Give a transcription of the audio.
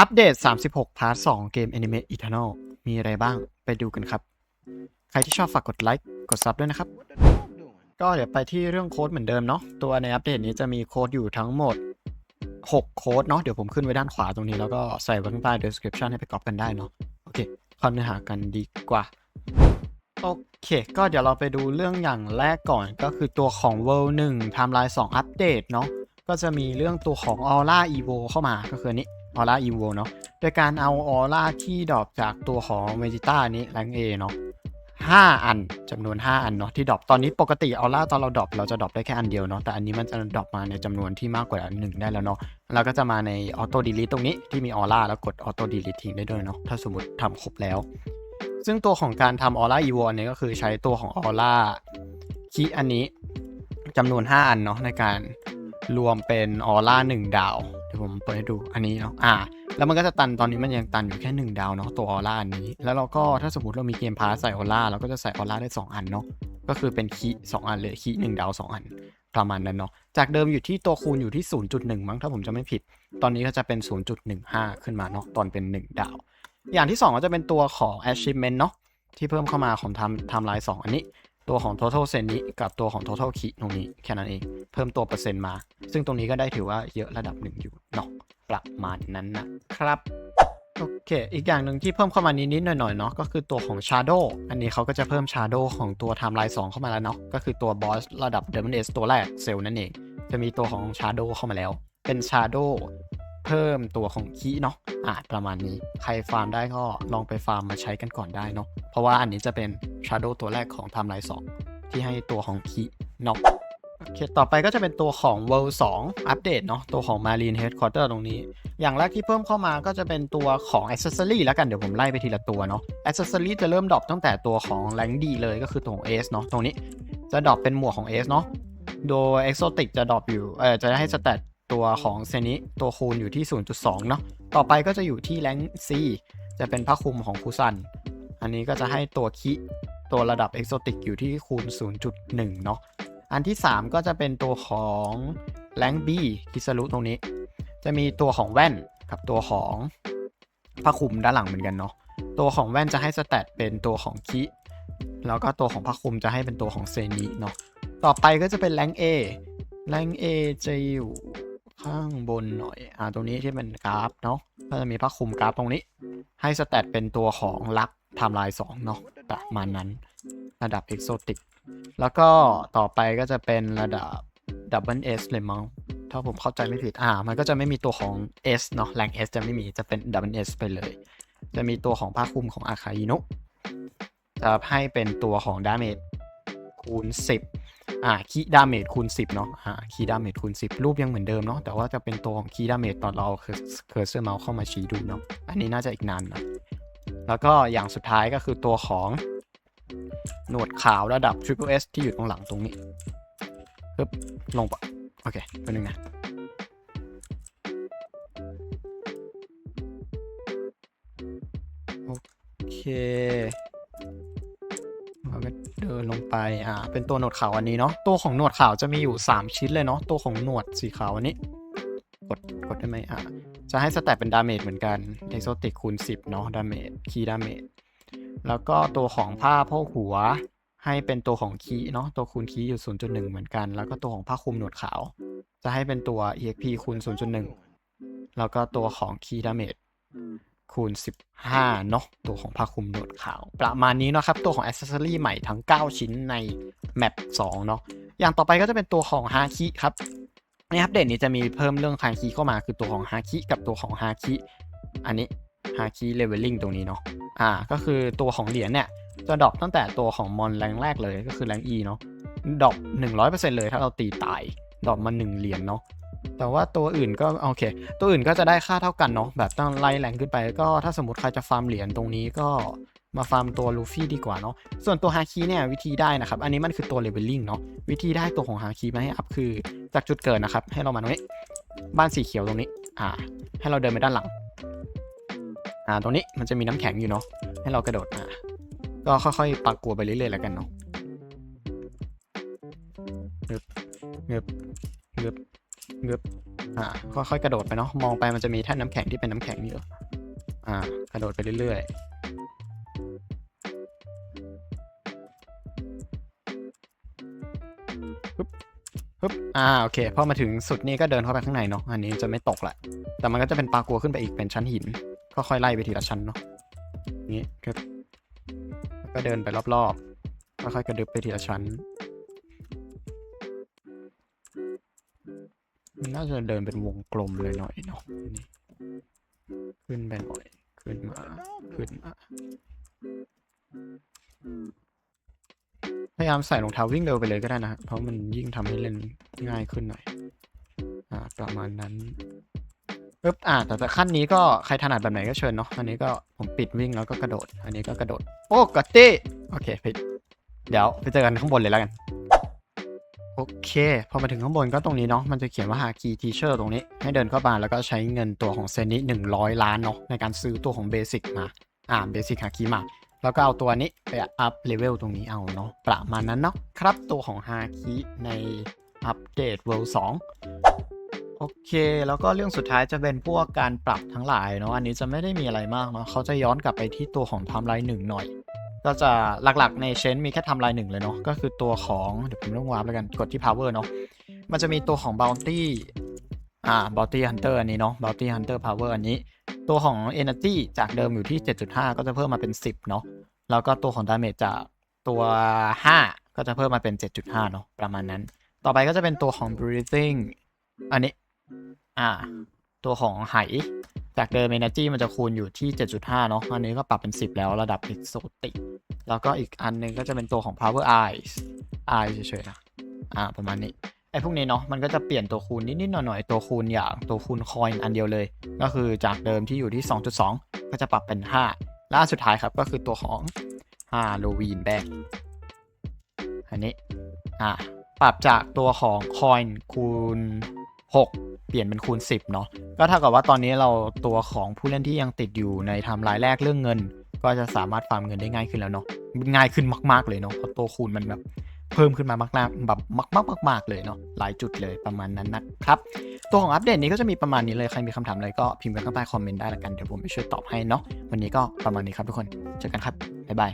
อัปเดต 36 พาร์ท 2 เกม Anime Eternal มีอะไรบ้างไปดูกันครับ ใครที่ชอบฝากกดไลค์ กดซับด้วยนะครับ ก็เดี๋ยวไปที่เรื่องโค้ดเหมือนเดิมเนาะ ตัวในอัปเดตนี้จะมีโค้ดอยู่ทั้งหมด 6 โค้ดเนาะ เดี๋ยวผมขึ้นไว้ด้านขวาตรงนี้ แล้วก็ใส่ไว้ข้างใต้ description ให้ไปก๊อปกันได้เนาะ โอเคเข้าเนื้อหากันดีกว่า โอเค ก็เดี๋ยวเราไปดูเรื่องอย่างแรกก่อน ก็คือตัวของ World 1 Timeline 2 อัปเดตเนาะ ก็จะมีเรื่องตัวของ Aura Evo เข้ามาก็คืออนนี้ Aura Evo เนาะโดยการเอา Aura ที่ดรอปจากตัวของ Vegeta นี้แรงเอเนาะ5 อันจำนวน 5 อันเนาะที่ดรอปตอนนี้ปกติ Aura ตอนเราดรอปเราจะดรอปได้แค่อันเดียวเนาะแต่อันนี้มันจะดรอปมาในจำนวนที่มากกว่าอันหนึ่งได้แล้วเนาะแล้วก็จะมาใน Auto Delete ตรงนี้ที่มี Aura แล้วกด Auto Delete ทิ้งได้ด้วยเนาะถ้าสมมติทำครบแล้ว ซึ่งตัวของการทำ Aura Evo อันนี้ก็คือใช้ตัวของ Aura คีย์อันนี้จำนวน 5 อันเนาะในการ รวมเป็นออร่า1ดาว เดี๋ยวผมเปิดให้ดูอันนี้เนาะอ่า แล้วมันก็จะตันตอนนี้มันยังตันอยู่แค่ 1 ดาวเนาะตัวออร่าอันนี้ แล้วเราก็ถ้าสมมติเรามีเกมพาสใส่ออร่าเราก็จะใส่ออร่าได้ 2 อันเนาะก็คือเป็นคีสองอันเลยคีหนึ่งดาว 2 อันประมาณนั้นเนาะจากเดิมอยู่ที่ตัวคูณอยู่ที่ 0.1 มั้งถ้าผมจะไม่ผิด ตอนนี้ก็จะเป็น 0.15 ขึ้นมาเนาะตอนเป็น 1 ดาว อย่างที่ 2 ก็จะเป็นตัวของ achievement เนาะที่เพิ่มเข้ามาของทำทำลาย2อันนี้ ตัวของ total s e n นี้กับตัวของ total key ตรงนี้แค่นั้นเอง เพิ่มตัวเปอร์เซ็นต์มา ซึ่งตรงนี้ก็ได้ถือว่าเยอะระดับหนึ่งอยู่เนาะประมาณนั้นนะครับโอเค อีกอย่างหนึ่งที่เพิ่มเข้ามานิดๆหน่อยๆเนาะ ก็คือตัวของ Shadow อันนี้เขาก็จะเพิ่ม Shadow ของตัว Timeline 2 เข้ามาแล้วเนาะ ก็คือตัว Boss ระดับ Diamond S ตัวแรกเซลล์นั่นเอง จะมีตัวของ Shadow เข้ามาแล้ว เป็น Shadow เพิ่มตัวของคีเนาะอ่าประมาณนี้ ใครฟาร์มได้ก็ลองไปฟาร์มมาใช้กันก่อนได้เนาะเพราะว่าอันนี้จะเป็น Shadow ตัวแรกของ Timeline 2ที่ให้ตัวของคีเนาะโอเค ต่อไปก็จะเป็นตัวของ World 2 อัปเดตเนาะ ตัวของ Marine Headquarter ตรงนี้ อย่างแรกที่เพิ่มเข้ามาก็จะเป็นตัวของ Accessory แล้วกัน เดี๋ยวผมไล่ไปทีละตัวเนาะ Accessory จะเริ่มดรอปตั้งแต่ตัวของ Rank D เลยก็คือตัวของ S เนาะ ตรงนี้จะดรอปเป็นหมวกของ S เนาะ โดย Exotic จะดรอปอยู่ เออจะให้สเตต ตัวของเซนิตัวคูณอยู่ที่ 0.2 เนาะ ต่อไปก็จะอยู่ที่ Rank C จะเป็นผ้าคลุมของคุซัน อันนี้ก็จะให้ตัวคิตัวระดับ Exotic อยู่ที่คูณ 0.1 เนาะ อันที่ 3 ก็จะเป็นตัวของ Rank B คิสรุตรงนี้ จะมีตัวของแว่นกับตัวของผ้าคลุมด้านหลังเหมือนกันเนาะ ตัวของแว่นจะให้สแตทเป็นตัวของคิแล้วก็ตัวของผ้าคลุมจะให้เป็นตัวของเซนิเนาะ ต่อไปก็จะเป็นแรง A แรง A จะอยู่ ข้างบนหน่อย อ่า ตรงนี้ที่เป็นกราฟเนาะ ก็จะมีผ้าคลุมกราฟตรงนี้ ให้สแตทเป็นตัวของลักไทม์ไลน์2เนาะ ประมาณนั้น ระดับเอกโซติก แล้วก็ต่อไปก็จะเป็นระดับดับเบิลเอสเลยมั้ง ถ้าผมเข้าใจไม่ผิด อ่า มันก็จะไม่มีตัวของ S เนาะ แรง S จะไม่มี จะเป็น Double S ไปเลย จะมีตัวของผ้าคลุมของอาคาอินุจะให้เป็นตัวของดาเมจคูณ 10 อ่าคีดาเมจคูณ 10 เนาะอ่าคีดาเมจคูณ 10 รูปยังเหมือนเดิมเนาะแต่ว่าจะเป็นตัวของคีดาเมจตอนเราเคอร์เซอร์เมาส์เข้ามาชี้ดูเนาะอันนี้น่าจะอีกนานนะแล้วก็อย่างสุดท้ายก็คือตัวของหนวดขาวระดับ Triple S ที่อยู่ตรงหลังตรงนี้ปึ๊บลงปะโอเคเป็นหนึ่งนะโอเค ไปอ่าเป็นตัวหนวดขาวอันนี้เนาะตัวของหนวดขาวจะมีอยู่ 3 ชิ้นเลยเนาะตัวของหนวดสีขาวอันนี้ กดกดได้ไหมอ่าจะให้สแตทเป็นดาเมจเหมือนกันเอ็กโซติกคูณ 10 เนาะดาเมจคีดาเมจแล้วก็ตัวของผ้าโพกหัวให้เป็นตัวของคีเนาะตัวคูณคีย์อยู่ 0.1 เหมือนกัน แล้วก็ตัวของผ้าคลุมหนวดขาว จะให้เป็นตัว exp คูณ 0.1 แล้วก็ตัวของ key damage คูณ 15 เนาะตัวของผ้าคลุมหนวดขาว ประมาณนี้เนาะครับตัวของ accessory ใหม่ทั้ง 9 ชิ้นใน map 2เนาะอย่างต่อไปก็จะเป็นตัวของ h a k i ครับในอัปเดตนี้จะมีเพิ่มเรื่อง h a k i เข้ามาคือตัวของ h a k i กับตัวของ h a k i อันนี้ h a k i leveling ตรงนี้เนาะอ่าก็คือตัวของเหรียญเนี่ยจะดรอปตั้งแต่ตัวของมอนแรงแรกเลยก็คือแรง E เนาะดรอป100%เลยถ้าเราตีตายดรอปมา1เหรียญเนาะ แต่ว่าตัวอื่นก็โอเค ตัวอื่นก็จะได้ค่าเท่ากันเนาะแบบต้องไล่แรงขึ้นไปก็ถ้าสมมติใครจะฟาร์มเหรียญตรงนี้ก็มาฟาร์มตัวลูฟี่ดีกว่าเนาะส่วนตัวฮาคิเนี่ยวิธีได้นะครับ อันนี้มันคือตัวเลเวลลิ่งเนาะวิธีได้ตัวของฮาคิมาให้อัพคือจากจุดเกิดนะครับ ให้เรามาตรงนี้ บ้านสีเขียวตรงนี้อ่า ให้เราเดินไปด้านหลังอ่าตรงนี้มันจะมีน้ำแข็งอยู่เนาะให้เรากระโดดมาก็ค่อยๆปักกลัวไปเรื่อยๆแล้วกันเนาะเงึบเงึบเงึบ เงึบอ่าค่อยๆกระโดดไปเนาะมองไปมันจะมีแท่นน้ำแข็งที่เป็นน้ำแข็งอยู่อ่ากระโดดไปเรื่อยๆปึ๊บปึ๊บอ่าโอเคพอมาถึงสุดนี้ก็เดินเข้าไปข้างในเนาะอันนี้จะไม่ตกแหละ แต่มันก็จะเป็นปลากัวขึ้นไปอีกเป็นชั้นหินค่อยๆไล่ไปทีละชั้นเนาะนี้ครับก็เดินไปรอบๆค่อยๆกระดึบไปทีละชั้น นน่าจะเดินเป็นวงกลมเลยหน่อยเนาะนี่ขึ้นไปหน่อย ขึ้นมา ขึ้นมา พยายามใส่รองเท้าวิ่งเร็วไปเลยก็ได้นะ เพราะมันยิ่งทำให้เล่นง่ายขึ้นหน่อย อ่า ประมาณนั้นปึ๊บอ่าแต่แต่ขั้นนี้ก็ใครถนัดแบบไหนก็เชิญเนาะ อันนี้ก็ผมปิดวิ่งแล้วก็กระโดด อันนี้ก็กระโดด โอ้กดตี้โอเคไปเดี๋ยวไปเจอกันข้างบนเลยแล้วกัน โอเค พอมาถึงข้างบนก็ตรงนี้เนาะ มันจะเขียนว่า Haki Teacher ตรงนี้ ให้เดินเข้ามาแล้วก็ใช้เงินตัวของเซนิ100 ล้านเนาะในการซื้อตัวของเบสิกมา อ่า เบสิกฮาคิมา แล้วก็เอาตัวนี้ไปอัพเลเวลตรงนี้เอาเนาะ ประมาณนั้นเนาะ ครับตัวของฮาคิในอัปเดตเวล2โอเค แล้วก็เรื่องสุดท้ายจะเป็นพวกการปรับทั้งหลายเนาะ อันนี้จะไม่ได้มีอะไรมากเนาะ เขาจะย้อนกลับไปที่ตัวของไทม์ไลน์หนึ่งหน่อย ก็จะหลักๆ ในเชนมีแค่ทำลายหนึ่งเลยเนาะก็คือตัวของเดี๋ยวผมต้องวาร์ปแล้วกันกดที่ power เนาะมันจะมีตัวของ bounty อ่า bounty hunter อันนี้เนาะ bounty hunter power อันนี้ ตัวของ energy จากเดิมอยู่ที่ 7.5 ก็จะเพิ่มมาเป็น 10 เนาะแล้วก็ตัวของ damage จากตัว 5 ก็จะเพิ่มมาเป็น 7.5 เนาะประมาณนั้น ต่อไปก็จะเป็นตัวของ breathing อันนี้อ่าตัวของไห จากเดิม energy มันจะคูณอยู่ที่ 7.5 เนาะ อันนี้ก็ปรับเป็น 10 แล้วระดับ exotic แล้วก็อีกอันหนึงก็จะเป็นตัวของ power eyes eyes เฉยๆนะอ่า ประมาณนี้ ไอ้พวกนี้เนาะ มันก็จะเปลี่ยนตัวคูณนิดๆหน่อยๆ ตัวคูณอย่างตัวคูณคอยน์อันเดียวเลย ก็คือจากเดิมที่อยู่ที่ 2.2 ก็จะปรับเป็น5และอันสุดท้ายครับก็คือตัวของฮาโลวีนแบกอันนี้ อ่า ปรับจากตัวของคอยน์คูณ 6 เปลี่ยนเป็นคูณ 10เนาะก็เท่ากับว่าตอนนี้เราตัวของผู้เล่นที่ยังติดอยู่ในไทม์ไลน์แรกเรื่องเงิน ก็จะสามารถฟาร์มเงินได้ง่ายขึ้นแล้วเนาะง่ายขึ้นมาก ๆเลยเนาะเพราะตัวคูณมันแบบเพิ่มขึ้นมามากๆแบบมากๆมากๆเลยเนาะหลายจุดเลยประมาณนั้นนะครับตัวของอัปเดตนี้ก็จะมีประมาณนี้เลยใครมีคำถามอะไรก็พิมพ์ไว้ข้างใต้คอมเมนต์ได้ละกันเดี๋ยวผมไปช่วยตอบให้เนาะวันนี้ก็ประมาณนี้ครับทุกคนเจอกันครับบ๊ายบาย